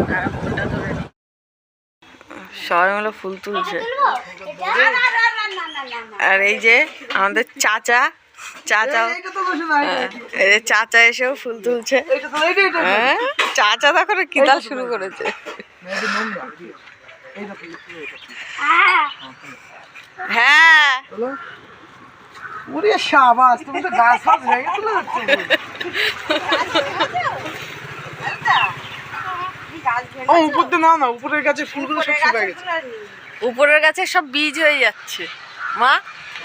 তারা সবাই মিলে ফুল তুলছে। আর এই যে আমাদের চাচা চাচা এই হ্যাঁ, যে চাচা এসেও ফুল তুলছে। হ্যাঁ, চাচা তখন কিতাল শুরু করেছে। হ্যাঁ। ওরে তুমি তো গাছ ফাছ ভেঙে ও উপর দিয়ে নাও না উপরের গাছে ফুলগুলো সব শুকায় গেছে উপরের গাছে সব বীজ হয়ে যাচ্ছে মা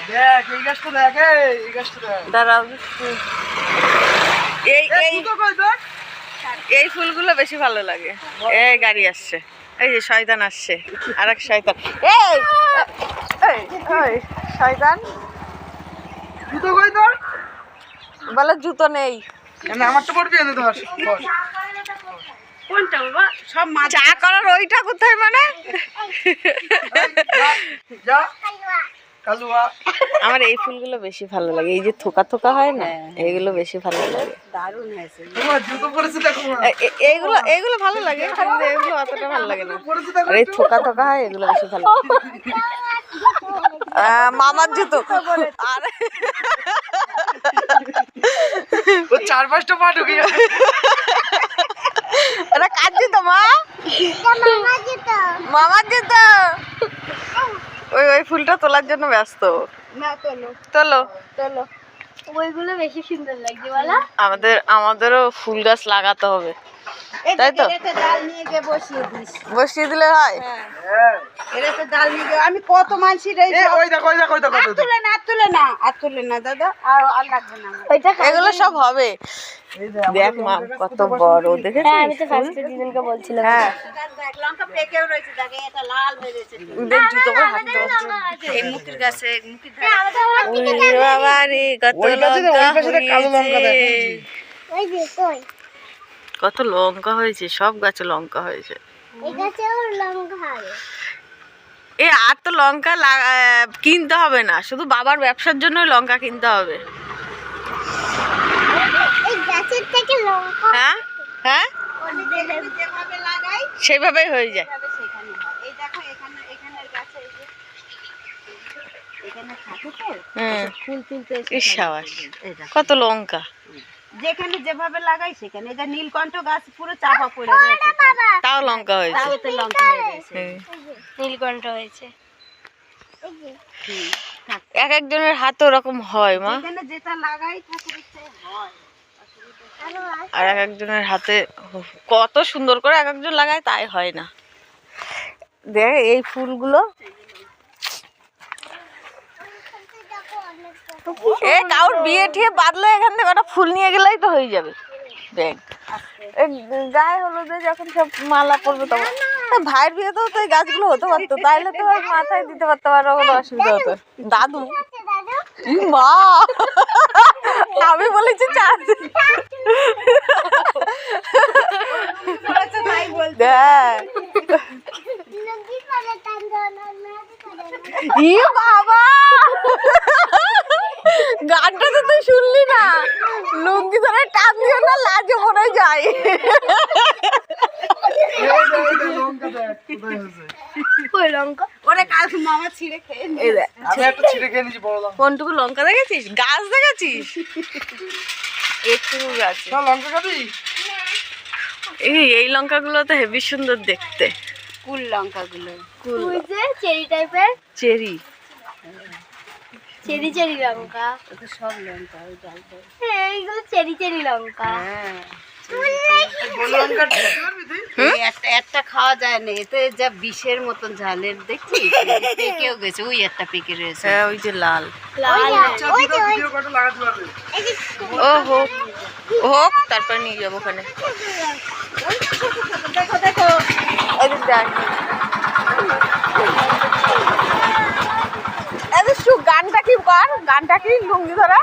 দেখ এই গাছটা দেখ এই, গাছটা দেখ দাঁড়াও এই এই এই ফুলগুলো বেশি ভালো লাগে এই গাড়ি আসছে এই যে শয়তান আসছে আর এক শয়তান এই শয়তান দুটো কই ধর বলে জুতো নেই না আমারটা পড়বি এনে ধর কোনটা বাবা? সব চা করার ওইটা কোথায় মানে? আমার এই ফুলগুলো বেশি ভালো লাগে। এই যে থোকা থোকা হয় না এইগুলো বেশি ভালো লাগে। তোমার জুতো পরেছে দেখো না এ- এ- এইগুলো এইগুলো ভালো লাগে কিন্তু এগুলো অতটা ভালো লাগে না। আর এই থোকা থোকা হয় এগুলো বেশি ভালো লাগে। মামার জুতো। আর চার পাঁচটা পা ঢুকে এটা কার জুতো মা? মামার জুতো ওই ওই ফুলটা তোলার জন্য ব্যস্ত। না তোলো। তোলো। তোলো। ওইগুলো বেশি সুন্দর লাগছে বলো। আমাদের আমাদেরও ফুল গাছ লাগাতে হবে। তাই তো? ডাল নিয়ে গিয়ে বসিয়ে দিস। বসিয়ে দিলে হয়? হ্যাঁ। এটা তো ডাল নিয়ে গিয়ে আমি কত এই ওই দেখ ওই দেখ ওই দেখ তুলে না তুলে না। আর তুলে না দাদা। আর আর লাগবে না। এগুলো সব হবে। দেখ মা কত বড় দেখেছিস? ফুল? দিদিনকে বলছিলাম। হ্যাঁ। লঙ্কা পেকেও রয়েছে দেখ এটা লাল হয়ে দেখ জুতো পরে এই মুখির গাছে মুখির ধারে ওরে বাবা রে কত কত লঙ্কা হয়েছে সব গাছে লঙ্কা হয়েছে। এই গাছেও লঙ্কা হয় এ আর তো লঙ্কা কিনতে হবে না শুধু বাবার ব্যবসার জন্য লঙ্কা কিনতে হবে। এই গাছের থেকে লঙ্কা হ্যাঁ? হ্যাঁ? সেভাবেই হয়ে যায় সেভাবে সেখানে হয় এই দেখো এখানে এখানের গাছে এই যে এখানে থাকে তো হুম ফুল তুলতে দেখো। কত লঙ্কা। যেখানে যেভাবে লাগাই সেখানে। এটা নীলকণ্ঠ গাছ পুরো চাপা পড়ে রয়েছে তাও লঙ্কা হয়েছে। তাও তো লঙ্কা হয়ে গেছে। হুম। নীলকণ্ঠ হয়েছে। এক একজনের হাতে ওরকম হয় মা। যেটা লাগাই হয়। আর এক একজনের হাতে কত সুন্দর করে এক একজন লাগায় তাই হয় না। দেখ এই ফুলগুলো এ কাউর বিয়ে ঠিয়ে বাদলে এখান থেকে একটা ফুল নিয়ে গেলেই তো হয়ে যাবে। দেখ। এই গায়ে হলুদে যখন সব মালা পড়বে তখন ভাইয়ের বিয়েতেও তো এই গাছগুলো হতে পারতো। তাইলে তো আর মাথায় দিতে পারতো আর কোনো অসুবিধা হতো দাদু। মা। আমি বলেছি চার ই বাবা! তুই শুনলি না? লুঙ্গি ধরে টান দিও না লাজে মনে যায়। এই দেখ, এই দেখ, লঙ্কা দেখ, কোথায় হয়েছে। ওই লঙ্কা। ওরে কালকে মামা ছিঁড়ে খেয়ে নিয়ে এই দেখ। আমি একটা ছিঁড়ে খেয়ে নিয়েছি বড় লঙ্কা। কোনটুকু লঙ্কা দেখেছিস? গাছ দেখেছিস? একটু গাছ। না, লঙ্কা খাবি? এই এই লঙ্কাগুলো তো হেভি সুন্দর দেখতে। কুল লঙ্কাগুলো। কুল চেরি টাইপের চেরি। চেরি চেরি লঙ্কা। ওটা সব লঙ্কা ওই ডালটা এইগুলো চেরি চেরি লঙ্কা। হ্যাঁ। একটা একটা খাওয়া যায় না এতে যা বিষের মতন ঝালের পেকেও গেছে ওই একটা পেকে রয়েছে। হ্যাঁ ওই যে লাল। ও হোক হোক তারপরে নিয়ে যাব ওখানে। দেখো দেখো এদিক দেখ এদিক শু গানটা কি গানটা কি লুঙ্গি ধরা?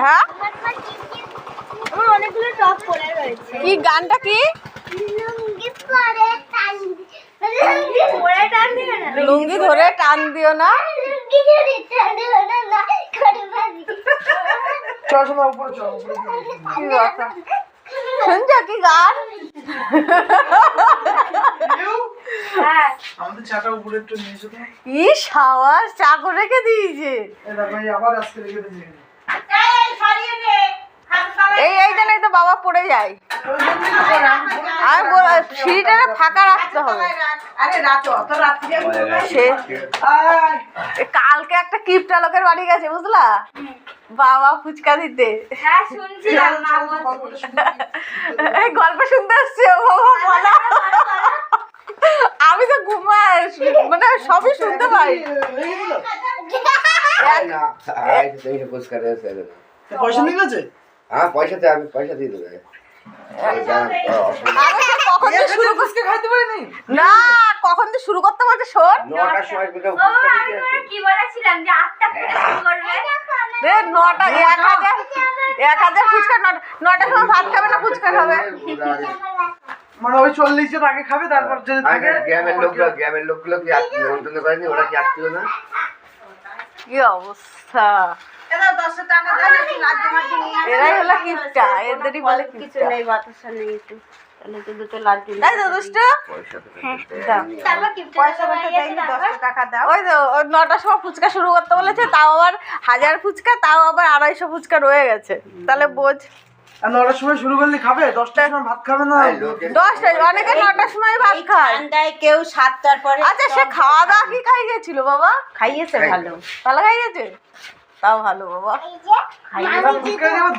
হ্যাঁ? অনেকগুলো টপ পরে রয়েছে কি গানটা কি? লুঙ্গি ধরে টান দিও না। শুনছো কি গান? আমাদের চাটা উপরে একটু নিয়ে এসো ই সাওয়াস চা করে রেখে দিয়েছে এই এই আবার আজকে রেখে দিয়েছি এই এইখানেই তো বাবা পড়ে যায় জন্যই তো আর সিঁড়িটা ফাঁকা রাখতে হবে আরে রাত অত রাত্রি সে কালকে একটা কিপটা লোকের বাড়ি গেছে বুঝলা বাবা ফুচকা দিতে গল্প শুনতে আসছে ও বাবা বলো আমি তো ঘুমাই মানে সবই শুনতে পাই। পয়সা নিয়ে গেছে? হ্যাঁ পয়সাতে আমি পয়সা দিয়ে দেবে। না কখন শুরু করতে বলছে শোন। নটার সময় কোথাও ফুচকা দিতে আসে। কি বলেছিলাম যে আটটা থেকে শুরু করবে? রে নটা এক হাজার এক হাজার ফুচকা নটা নটার সময় ভাত খাবে না ফুচকা খাবে। মানে ওই চল্লিশ জন আগে খাবে তারপর যদি থাকে গ্রামের লোকগুলো গ্রামের লোকগুলো কি আত্মীয় নিমন্ত্রণ করেনি ওরা কি আত্মীয় না? কি অবস্থা? এরাই হলো কিপটা এদেরই বলে কিছু নেই বাতাসা নেই একটু। ওই নটার সময় ফুচকা শুরু করতে বলেছে তাও আবার হাজার ফুচকা তাও আবার আড়াইশো ফুচকা রয়ে গেছে। তাহলে বোঝ। নটার সময় শুরু করলে খাবে? দশটার সময় ভাত খাবে না? এই লোকে দশটা অনেকে নটার সময় ভাত খায়। ঠান্ডায় কেউ সাতটার পরে আচ্ছা সে খাওয়া দাওয়া কি খাই গেছিল বাবা? খাইয়েছে ভালো ভালো। খাই গেছে তাও ভালো বাবা।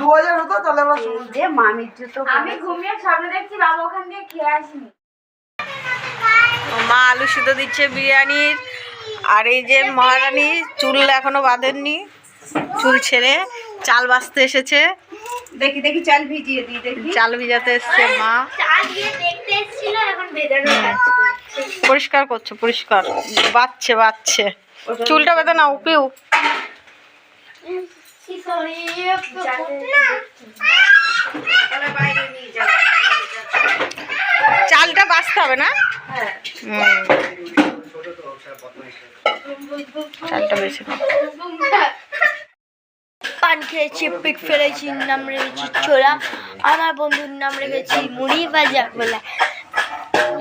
দু হাজার হতো তাহলে আমরা যে মামির জুতো আমি ঘুমিয়ে স্বপ্ন দেখছি বাবা ওখান দিয়ে খেয়ে আসিনি। মা আলু সিদ্ধ দিচ্ছে বিরিয়ানির। আর এই যে মহারানী চুল এখনও বাঁধেননি চুল ছেড়ে চাল বাঁচতে এসেছে। দেখি দেখি চাল ভিজিয়ে দিই দেখি। চাল ভিজাতে এসছে মা। চাল দিয়ে দেখতে এসেছিল এখন ভেজানো কাজ পরিষ্কার করছে পরিষ্কার। বাচ্ছে বাচ্ছে। চুলটা বেঁধে নাও পিউ তাহলে বাইরে নিয়ে যাও চালটা বাঁচতে হবে না? হুম। চালটা বেছে নাও। পান খেয়েছি পিক ফেলেছি নাম রেখেছি ছোলা আমার বন্ধুর নাম রেখেছি মুড়ি ভাজা বলে।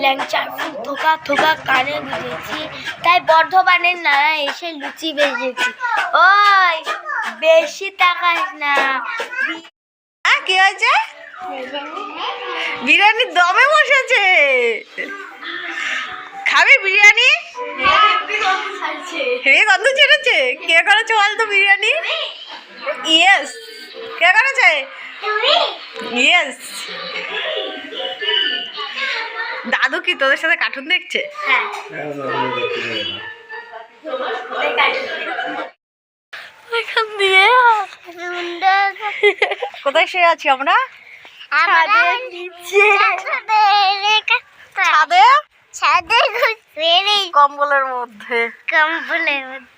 ল্যাংচা ফুল থোকা থোকা কানে গুঁজেছি তাই বর্ধমানের নানা এসে লুচি বেজেছি। ওই বেশি তাকাস না। হ্যাঁ কি হয়েছে? বিরিয়ানি দমে বসেছে। খাবে বিরিয়ানি? হেভি গন্ধ ছেড়েছে। কে করেছে বল তো বিরিয়ানি? ইয়েস কে করেছে ইয়েস দাদু কি তোদের সাথে কার্টুন দেখছে? এখান দিয়ে কোথায় শুয়ে আছি আমরা? আমাদের নিচে। ছাদে ছাদে? কম্বলের মধ্যে। কম্বলের মধ্যে।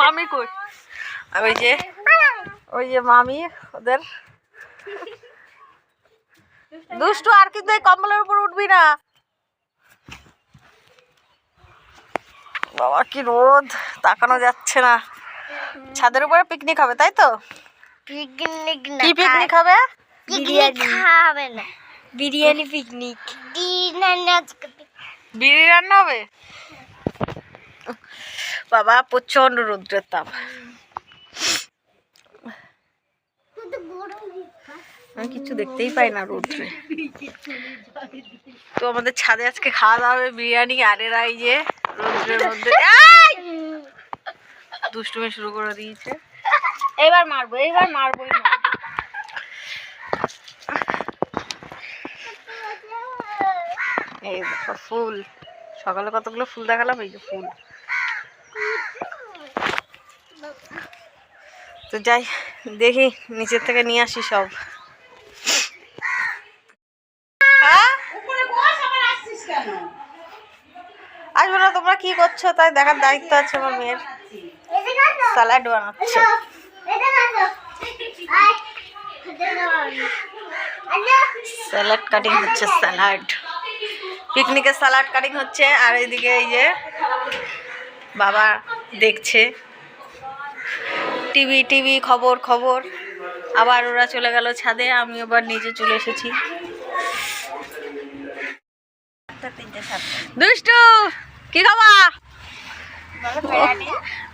মামি কই? ওই যে ওই যে মামি ওদের। দুষ্টু আর কিন্তু এই কম্বলের উপর উঠবি না। বাবা কি রোদ তাকানো যাচ্ছে না। ছাদের উপরে পিকনিক হবে তাই তো? পিকনিক না কি পিকনিক হবে? পিকনিক না। বিরিয়ানি পিকনিক বিরিয়ানি আজকে রান্না হবে? বাবা প্রচণ্ড রৌদ্রের তাপ। আমি কিছু দেখতেই পাই না রৌদ্রে। তো আমাদের ছাদে আজকে খাওয়া দাওয়া হবে বিরিয়ানি আর এরা এই যে রৌদ্রের মধ্যে! দুষ্টুমি শুরু করে দিয়েছে। এবার মারবো এবার মারবোই মারবো। এই দেখো ফুল। সকালে কতগুলো ফুল দেখালাম? এই যে ফুল। তো যাই দেখি নিচের থেকে নিয়ে আসি সব হ্যাঁ আসব না করছ তাই দেখার দায়িত্ব আছে আমার মেয়ের। স্যালাড বানাচ্ছে। স্যালাড কাটিং হচ্ছে স্যালাড পিকনিকের স্যালাড কাটিং হচ্ছে, আর এদিকে এই যে বাবা দেখছে। টিভি টিভি, খবর খবর। আবার ওরা চলে গেল ছাদে, আমি আবার নিজে চলে এসেছি। দুষ্টু, কি খাবা বেড়ানি?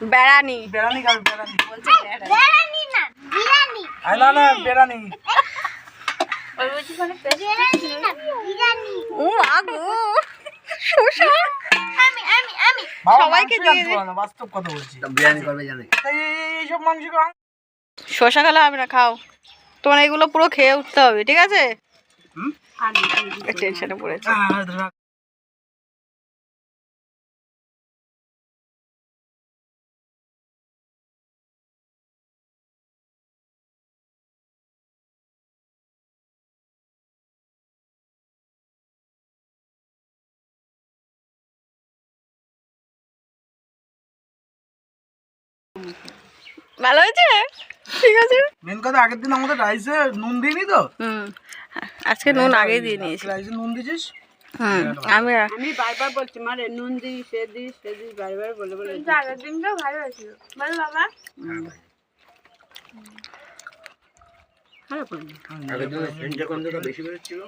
বেড়ানি। খাবে বেড়ানি। বিরিয়ানি না বিরিয়ানি। আই না না বেড়ানি। বিরিয়ানি না বিরিয়ানি। ও আগো। শোষা আমি আমি আমি। সবাইকে দিয়ে জানতো দে। না, বাস্তব কথা বলছি। তা করবে জানে। এই এই- মাংস খাও শশা খেলে হবে না খাও। তোমার এগুলো পুরো খেয়ে উঠতে হবে ঠিক আছে? টেনশনে পড়েছে। ভালো হয়েছে? ঠিক আছে। মেন কথা আগের দিন আমাদের রাইসে নুন দিইনি তো। হুম। আজকে নুন আগেই দিয়ে নিয়েছি। রাইসে নুন দিছিস হুম আমি আমি বারবার বলছি মারে নুন দিই সে দিই সে দিই বারবার বলে বলে আগের দিনটাও ভালো হয়েছিল। বল বাবা। আগের দিনে সেন্টের গন্ধটা বেশি বেরোচ্ছিল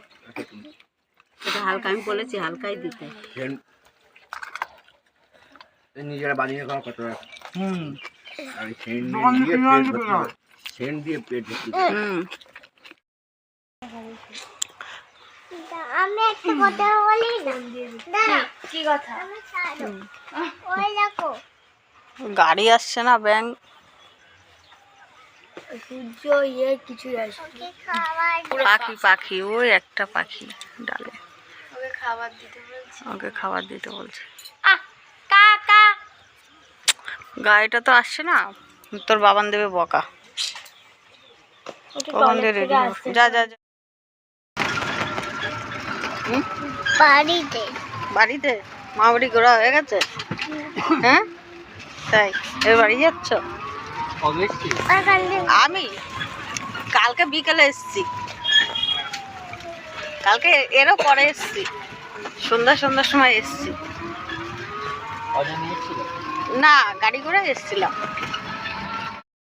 এটা হালকা আমি বলেছি হালকাই দিতে। নিজেরা বানিয়ে খাওয়া কত হুম। দিয়ে পেট আমি একটা কথা বলি না? কি কথা? ওই দেখো। গাড়ি আসছে না ব্যাংক সূর্য ইয়ে কিছু আসছে পাখি পাখি ওই একটা পাখি ডালে। ওকে খাবার দিতে বলছি। ওকে খাবার দিতে বলছে। আহ গাড়িটা তো আসছে না তোর বাবান দেবে বকা। ওকে দিয়ে রেডি যা যা যা। বাড়িতে। বাড়িতে? মা বাড়ি ঘোরা হয়ে গেছে? হ্যাঁ? তাই এবার বাড়ি যাচ্ছ? আমি? কালকে বিকেলে এসছি। কালকে এরও পরে এসছি। সন্ধ্যা সন্ধ্যার সময় এসছি। না গাড়ি করে এসছিলাম।